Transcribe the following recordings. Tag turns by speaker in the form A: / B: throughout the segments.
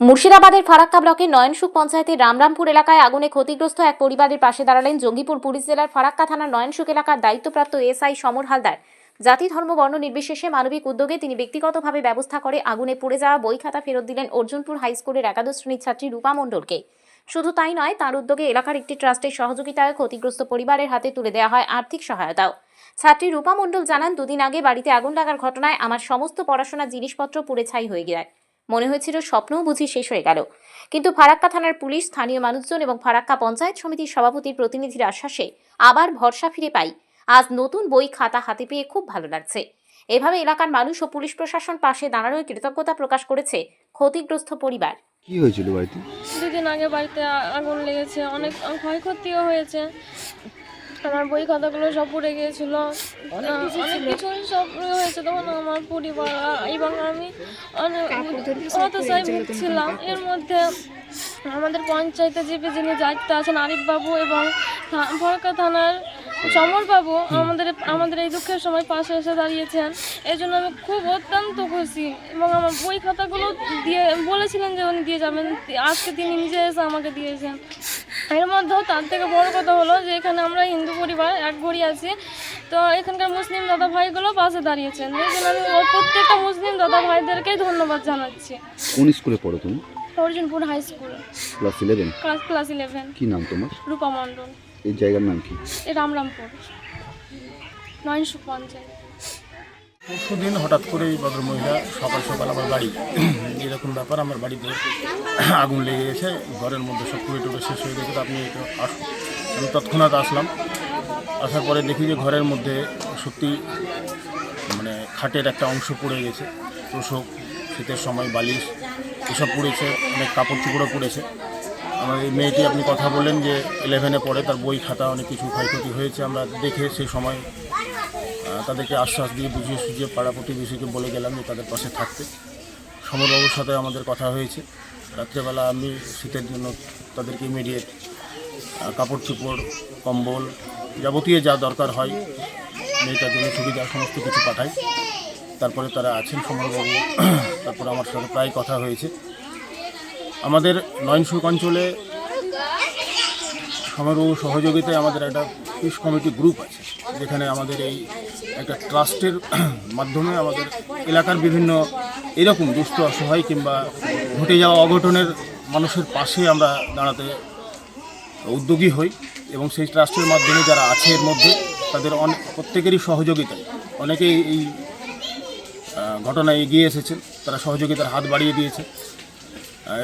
A: মুর্শিদাবাদের ফারাক্কা ব্লকের নয়নসুখ পঞ্চায়েতের রামরামপুর এলাকায় আগুনে ক্ষতিগ্রস্ত এক পরিবারের পাশে দাঁড়ালেন জঙ্গিপুর পুলিশ জেলার ফারাক্কা থানার নয়নসুখ এলাকার দায়িত্বপ্রাপ্ত এসআই সমর হালদার। জাতি, ধর্ম, বর্ণ নির্বিশেষে মানবিক উদ্যোগে তিনি ব্যক্তিগতভাবে ব্যবস্থা করে আগুনে পুড়ে যাওয়া বই খাতা ফেরত দিলেন অর্জুনপুর হাই স্কুলের একাদশ শ্রেণির ছাত্রী রূপা মণ্ডলকে। শুধু তাই নয়, তার উদ্যোগে এলাকার একটি ট্রাস্টের সহযোগিতায় ক্ষতিগ্রস্ত পরিবারের হাতে তুলে দেওয়া হয় আর্থিক সহায়তাও। ছাত্রী রূপা মণ্ডল জানান, দুদিন আগে বাড়িতে আগুন লাগার ঘটনায় আমার সমস্ত পড়াশোনার জিনিসপত্র পুড়ে ছাই হয়ে যায় মনে হয়েছিল স্বপ্নও বুঝি শেষ হয়ে গেল। কিন্তু ফারাক্কা থানার পুলিশ স্থানীয় মানুষজন এবং ফারাক্কা পঞ্চায়েত সমিতির সভাপতির প্রতিনিধির আশ্বাসে আবার ভরসা ফিরে পাই। আজ নতুন বই খাতা হাতে পেয়ে খুব ভালো লাগছে। এভাবে এলাকার মানুষ ও পুলিশ প্রশাসন পাশে দাঁড়ানোর কৃতজ্ঞতা প্রকাশ করেছে ক্ষতিগ্রস্ত পরিবার।
B: কি হয়েছিল বাড়িতে?
C: দুদিন আগে বাড়িতে আগুন লেগেছে অনেক ক্ষয়ক্ষতিও হয়েছে। আমার বই খাতাগুলো সব পড়ে গিয়েছিল। অনেক কিছুই সব হয়েছে। তখন আমার পরিবার এবং আমি অনেক হতাশায় ভুগছিলাম। এর মধ্যে আমাদের পঞ্চায়েতে যে যিনি দায়িত্ব আছেন আরিফ বাবু এবং ফরাক্কা থানার সমর বাবু আমাদের আমাদের এই দুঃখের সময় পাশে এসে দাঁড়িয়েছেন। এই জন্য আমি খুব অত্যন্ত খুশি এবং আমার বই খাতাগুলো দিয়ে বলেছিলেন যে উনি দিয়ে যাবেন। আজকে তিনি নিজে এসে আমাকে দিয়েছেন। এর মধ্যেও তার থেকে বড় কথা হলো যে এখানে আমরা হিন্দু পরিবার এক ঘড়ি আছি। তো এখানকার মুসলিম দাদা ভাইগুলো পাশে দাঁড়িয়েছেন। এই জন্য আমি প্রত্যেকটা মুসলিম দাদা ভাইদেরকেই ধন্যবাদ জানাচ্ছি।
B: কোন স্কুলে পড়ো তুমি?
C: Arjunpur high school.
B: Class eleven
C: class class eleven
B: কি নাম তোমার?
C: রূপা মণ্ডল।
B: এই জায়গার নাম কি?
C: এ রামরামপুর। নয়নশো পঞ্চায়েত।
D: পরশুদিন হঠাৎ করে এই ভদ্রমহিলা সকাল সকাল আমার বাড়ি, এরকম ব্যাপার আমার বাড়িতে আগুন লেগে গেছে, ঘরের মধ্যে সব পুড়ে টুড়ে শেষ হয়ে গেছে আপনি আসুন। আমি তৎক্ষণাৎ আসলাম, আসার পরে দেখি যে ঘরের মধ্যে সত্যি মানে খাটের একটা অংশ পড়ে গেছে, তোষক, শীতের সময় বালিশ, এসব পুড়েছে, অনেক কাপড় চুপড়ও পুড়েছে। আমার এই মেয়েটি আপনি কথা বললেন যে ইলেভেনে পড়ে, তার বই খাতা অনেক কিছু ক্ষয়ক্ষতি হয়েছে, আমরা দেখে সেই সময় তাদেরকে আশ্বাস দিয়ে বুঝিয়ে সুঝিয়ে পাড়া প্রতিবেশীকে বলে গেলাম যে তাদের পাশে থাকতে। সমরবাবুর সাথে আমাদের কথা হয়েছে। রাত্রেবেলা আমি শীতের জন্য তাদেরকে ইমিডিয়েট কাপড় চোপড়, কম্বল যাবতীয় যা দরকার হয়, মেয়েটার জন্য সুবিধা সমস্ত কিছু পাঠাই। তারপরে তারা আছেন সমরবাবু। তারপরে আমার সাথে প্রায় কথা হয়েছে। আমাদের নয়নসুক অঞ্চলে সমরবাবু সহযোগিতায় আমাদের একটা পিস কমিটি গ্রুপ আছে, যেখানে আমাদের এই একটা ট্রাস্টের মাধ্যমে আমাদের এলাকার বিভিন্ন এরকম দুস্থ অসহায় কিংবা ঘটে যাওয়া অঘটনের মানুষের পাশে আমরা দাঁড়াতে উদ্যোগী হই এবং সেই ট্রাস্টের মাধ্যমে যারা আছে এর মধ্যে, তাদের অনেক প্রত্যেকেরই সহযোগিতায়, অনেকেই এই ঘটনায় এগিয়ে এসেছেন, তারা সহযোগিতার হাত বাড়িয়ে দিয়েছে।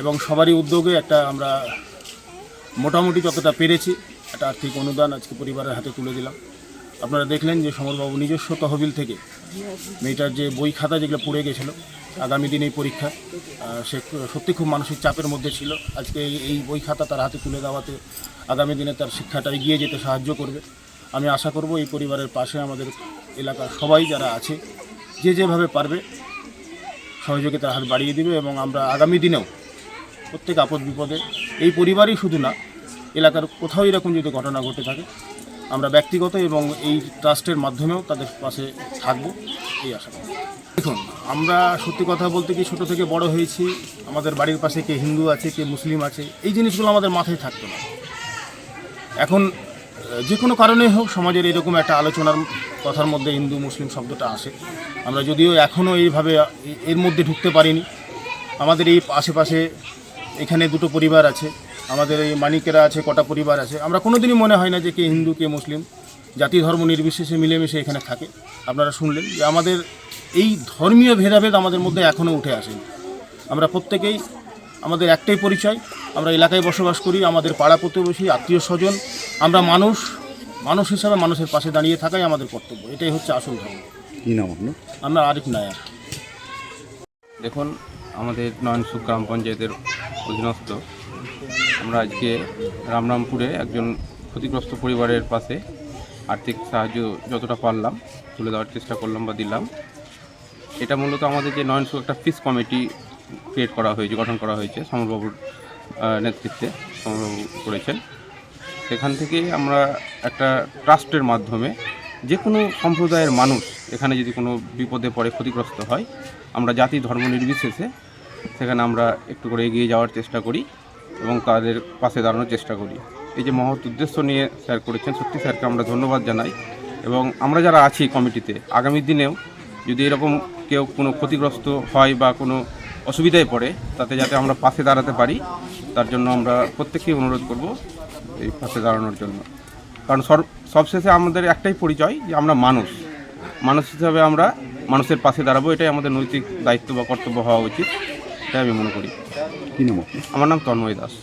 D: এবং সবারই উদ্যোগে একটা আমরা মোটামুটি যতটা পেরেছি, একটা আর্থিক অনুদান আজকে পরিবারের হাতে তুলে দিলাম। আপনারা দেখলেন যে সমরবাবু নিজস্ব তহবিল থেকে মেয়েটার যে বই খাতা যেগুলো পড়ে গেছিল, আগামী দিনে এই পরীক্ষা সে সত্যি খুব মানসিক চাপের মধ্যে ছিল। আজকে এই বই খাতা তার হাতে তুলে দেওয়াতে আগামী দিনে তার শিক্ষাটা এগিয়ে যেতে সাহায্য করবে। আমি আশা করব এই পরিবারের পাশে আমাদের এলাকার সবাই যারা আছে, যে যেভাবে পারবে সহযোগিতার হাত বাড়িয়ে দিবে এবং আমরা আগামী দিনেও প্রত্যেক আপদ বিপদে। এই পরিবারই শুধু না, এলাকার কোথাও এরকম যদি ঘটনা ঘটে থাকে, আমরা ব্যক্তিগত এবং এই ট্রাস্টের মাধ্যমেও তাদের পাশে থাকব, এই আশা করি। দেখুন, আমরা সত্যি কথা বলতে কি ছোটো থেকে বড় হয়েছি, আমাদের বাড়ির পাশে কে হিন্দু আছে, কে মুসলিম আছে, এই জিনিসগুলো আমাদের মাথায় থাকতো না। এখন, যে কোনো কারণেই হোক, সমাজের এরকম একটা আলোচনার কথার মধ্যে হিন্দু, মুসলিম শব্দটা আসে। আমরা যদিও এখনও এইভাবে এর মধ্যে ঢুকতে পারিনি। আমাদের এই আশেপাশে এখানে দুটো পরিবার আছে আমাদের এই মানিকেরা আছে কটা পরিবার আছে। আমরা কোনোদিনই মনে হয় না যে কে হিন্দু কে মুসলিম। জাতি ধর্ম নির্বিশেষে মিলেমিশে এখানে থাকে। আপনারা শুনলেন যে আমাদের এই ধর্মীয় ভেদাভেদ আমাদের মধ্যে এখনও উঠে আসেনি। আমরা প্রত্যেকেই আমাদের একটাই পরিচয় আমরা এলাকায় বসবাস করি আমাদের পাড়া প্রতিবেশী আত্মীয় স্বজন। আমরা মানুষ মানুষ হিসাবে মানুষের পাশে দাঁড়িয়ে থাকাই আমাদের কর্তব্য। এটাই হচ্ছে আসল ধর্ম।
B: কি নাম আপনার?
D: আমরা আরিফ নায়ার।
E: দেখুন আমাদের নয়নসুখ গ্রাম পঞ্চায়েতের অধীনস্থ। আমরা আজকে রামরামপুরে একজন ক্ষতিগ্রস্ত পরিবারের পাশে আর্থিক সাহায্য যতটা পারলাম, তুলে দেওয়ার চেষ্টা করলাম বা দিলাম। এটা মূলত আমাদের যে নয়নসুখ একটা ফিস কমিটি ক্রিয়েট করা হয়েছে, গঠন করা হয়েছে সমরবাবুর নেতৃত্বে, সমরবাবু করেছেন। সেখান থেকে আমরা একটা ট্রাস্টের মাধ্যমে যে কোনো সম্প্রদায়ের মানুষ এখানে যদি কোনো বিপদে পড়ে, ক্ষতিগ্রস্ত হয়, আমরা জাতি ধর্ম নির্বিশেষে সেখানে আমরা একটু করে এগিয়ে যাওয়ার চেষ্টা করি এবং তাদের পাশে দাঁড়ানোর চেষ্টা করি। এই যে মহৎ উদ্দেশ্য নিয়ে স্যার করেছেন, সত্যি স্যারকে আমরা ধন্যবাদ জানাই এবং আমরা যারা আছি কমিটিতে, আগামী দিনেও যদি এরকম কেউ কোনো ক্ষতিগ্রস্ত হয় বা কোনো অসুবিধায় পড়ে, তাতে যাতে আমরা পাশে দাঁড়াতে পারি, তার জন্য আমরা প্রত্যেককেই অনুরোধ করব এই পাশে দাঁড়ানোর জন্য। কারণ সবশেষে আমাদের একটাই পরিচয় যে আমরা মানুষ। মানুষ হিসাবে আমরা মানুষের পাশে দাঁড়াবো, এটাই আমাদের নৈতিক দায়িত্ব বা কর্তব্য হওয়া উচিত। এটাই আমি মনে করি।
B: কি নাম আপনার?
E: আমার নাম তন্ময় দাস।